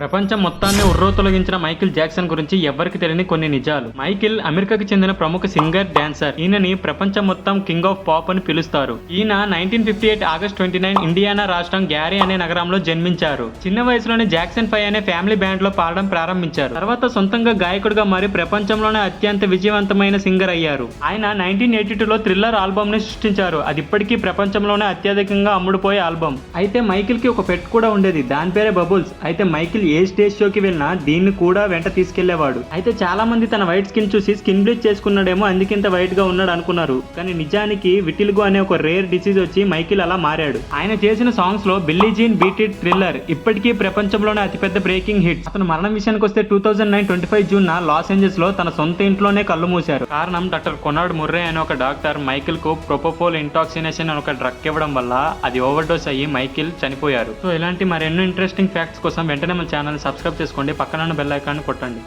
ప్రపంచం మొత్తాన్ని ఉర్రో తొలగించిన మైకిల్ జాక్సన్ గురించి ఎవ్వరికి తెలియని కొన్ని నిజాలు. మైకిల్ అమెరికాకి చెందిన ప్రముఖ సింగర్ డాన్సర్. ఈయనని ప్రపంచం మొత్తం కింగ్ ఆఫ్ పాప్ అని పిలుస్తారు. ఈయన nineteen fifty eight August twenty nine Indiana రాష్ట్రం గ్యారీ అనే నగరంలో జన్మించారు. చిన్న వయసులోనే జాక్సన్ ఫైవ్ అనే ఫ్యామిలీ బ్యాండ్లో పాడడం ప్రారంభించారు. తర్వాత సొంతంగా గాయకుడిగా మారి ప్రపంచంలోనే అత్యంత విజయవంతమైన సింగర్ అయ్యారు. ఆయన నైన్టీన్ ఎయిటీ టూలో థ్రిల్లర్ ఆల్బమ్ని సృష్టించారు. అది ఇప్పటికీ ప్రపంచంలోనే అత్యధికంగా అమ్ముడుపోయే ఆల్బమ్. అయితే మైకిల్కి ఒక పెట్ కూడా ఉండేది. దాని పేరే బబుల్స్. అయితే మైకిల్ ఏ స్టేజ్ షోకి వెళ్ళినా దీన్ని కూడా వెంట తీసుకెళ్ళేవాడు. అయితే చాలా మంది తన వైట్ స్కిన్ చూసి స్కిన్ బ్లీచ్ చేసుకున్నాడేమో అందుకింత వైట్గా ఉన్నాడు అనుకున్నారు. కానీ నిజానికి విటిల్గో అనే ఒక రేర్ డిసీజ్ వచ్చి మైకిల్ అలా మారాడు. ఆయన చేసిన సాంగ్స్లో బిల్లీ జీన్ బీటిడ్ థ్రిల్లర్ ఇప్పటికీ ప్రపంచంలోనే అతిపెద్ద బ్రేకింగ్ హిట్. అతను మరణం విషయానికి వస్తే two thousand nine twenty five June Los ఏంజల్స్లో తన సొంత ఇంట్లోనే కళ్ళు మూశారు. కారణం డాక్టర్ కొనాడ్ ముర్రే అనే ఒక డాక్టర్ మైకిల్కు ప్రొపోఫోల్ ఇంటాక్సినేషన్ అనే ఒక డ్రగ్ ఇవ్వడం వల్ల అది ఓవర్ డోస్ అయ్యి మైకిల్ చనిపోయారు. సో ఇలాంటి మరెన్నో ఇంట్రెస్టింగ్ ఫ్యాక్ట్స్ కోసం వెంటనే మన ఛానల్ సబ్స్క్రైబ్ చేసుకోండి. పక్కన బెల్ ఐకాన్ కొట్టండి.